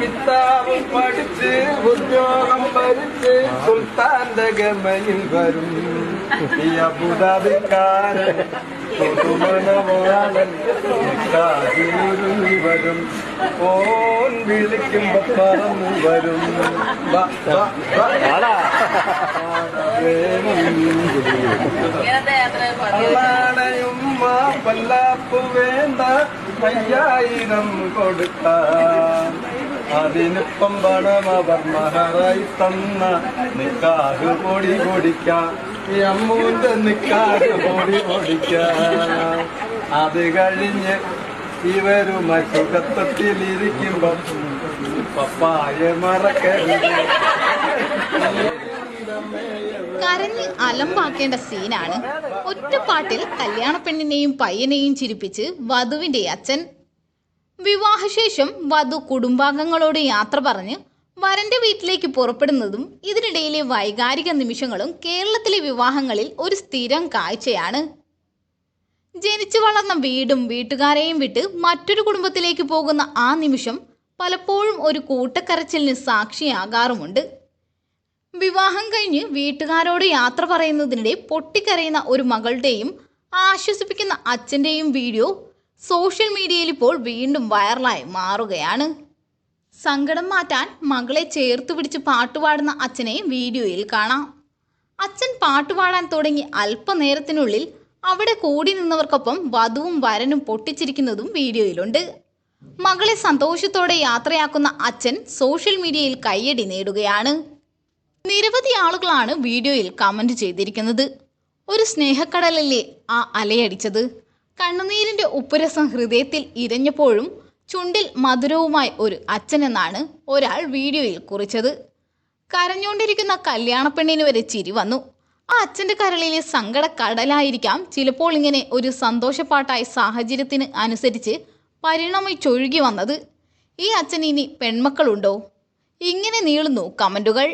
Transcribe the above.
കിതാബും പഠിച്ച് ഉദ്യോഗം ഭരിച്ച് സുൽത്താന്റെ ഗമയിൽ വരും. ഈ അബുദാബിക്കാരൻ വരും. ഓൻ വിളിക്കുമ്പോ പറന്നു വരും. അള്ളാണയുമ്മ പല്ലാപ്പ് വേണ്ട അയ്യായിരം കൊടുക്കാൻ അതിനിപ്പം പണം അവർ മഹറായി തന്ന. നിക്കാഹ് പൊടി പൊടിക്കാം. ഈ അമ്മൂന്റെ നിക്കാഹ് പൊടി പൊടിക്കാം. അത് കഴിഞ്ഞ് ഇവരുമായി സുഖത്വത്തിലിരിക്കുമ്പം പപ്പായ മറക്കരുത്. കരഞ്ഞ് അലമ്പാക്കേണ്ട സീനാണ്. ഒറ്റപ്പാട്ടിൽ കല്യാണ പെണ്ണിനെയും പയ്യനെയും ചിരിപ്പിച്ച് വധുവിന്റെ അച്ഛൻ വിവാഹശേഷം വധു കുടുംബാംഗങ്ങളോട് യാത്ര പറഞ്ഞ് വരന്റെ വീട്ടിലേക്ക് പുറപ്പെടുന്നതും ഇതിനിടയിലെ വൈകാരിക നിമിഷങ്ങളും കേരളത്തിലെ വിവാഹങ്ങളിൽ ഒരു സ്ഥിരം കാഴ്ചയാണ്. ജനിച്ചു വളർന്ന വീടും വീട്ടുകാരെയും വിട്ട് മറ്റൊരു കുടുംബത്തിലേക്ക് പോകുന്ന ആ നിമിഷം പലപ്പോഴും ഒരു കൂട്ടക്കരച്ചിലിന് സാക്ഷിയാകാറുമുണ്ട്. വിവാഹം കഴിഞ്ഞ് വീട്ടുകാരോട് യാത്ര പറയുന്നതിനിടെ പൊട്ടിക്കരയുന്ന ഒരു മകളുടെയും ആശ്വസിപ്പിക്കുന്ന അച്ഛന്റെയും വീഡിയോ സോഷ്യൽ മീഡിയയിൽ ഇപ്പോൾ വീണ്ടും വൈറലായി മാറുകയാണ്. സങ്കടം മാറ്റാൻ മകളെ ചേർത്ത് പിടിച്ച് പാട്ടുപാടുന്ന അച്ഛനെ വീഡിയോയിൽ കാണാം. അച്ഛൻ പാട്ടുപാടാൻ തുടങ്ങി അല്പനേരത്തിനുള്ളിൽ അവിടെ കൂടി നിന്നവർക്കൊപ്പം വധുവും വരനും പൊട്ടിച്ചിരിക്കുന്നതും വീഡിയോയിലുണ്ട്. മകളെ സന്തോഷത്തോടെ യാത്രയാക്കുന്ന അച്ഛൻ സോഷ്യൽ മീഡിയയിൽ കയ്യടി നേടുകയാണ്. നിരവധി ആളുകളാണ് വീഡിയോയിൽ കമന്റ് ചെയ്തിരിക്കുന്നത്. ഒരു സ്നേഹക്കടലല്ലേ ആ അലയടിച്ചത്? കണ്ണുനീരിന്റെ ഉപ്പുരസം ഹൃദയത്തിൽ ഇരഞ്ഞപ്പോഴും ചുണ്ടിൽ മധുരവുമായി ഒരു അച്ഛനെന്നാണ് ഒരാൾ വീഡിയോയിൽ കുറിച്ചത്. കരഞ്ഞുകൊണ്ടിരിക്കുന്ന കല്യാണപ്പെണ്ണിന് വരെ ചിരി വന്നു. ആ അച്ഛന്റെ കരളിലെ സങ്കട കടലായിരിക്കാം ചിലപ്പോൾ ഇങ്ങനെ ഒരു സന്തോഷപ്പാട്ടായി സാഹചര്യത്തിന് അനുസരിച്ച് പരിണമിച്ചൊഴുകി വന്നത്. ഈ അച്ഛൻ ഇനി പെൺമക്കളുണ്ടോ? ഇങ്ങനെ നീളുന്നു കമന്റുകൾ.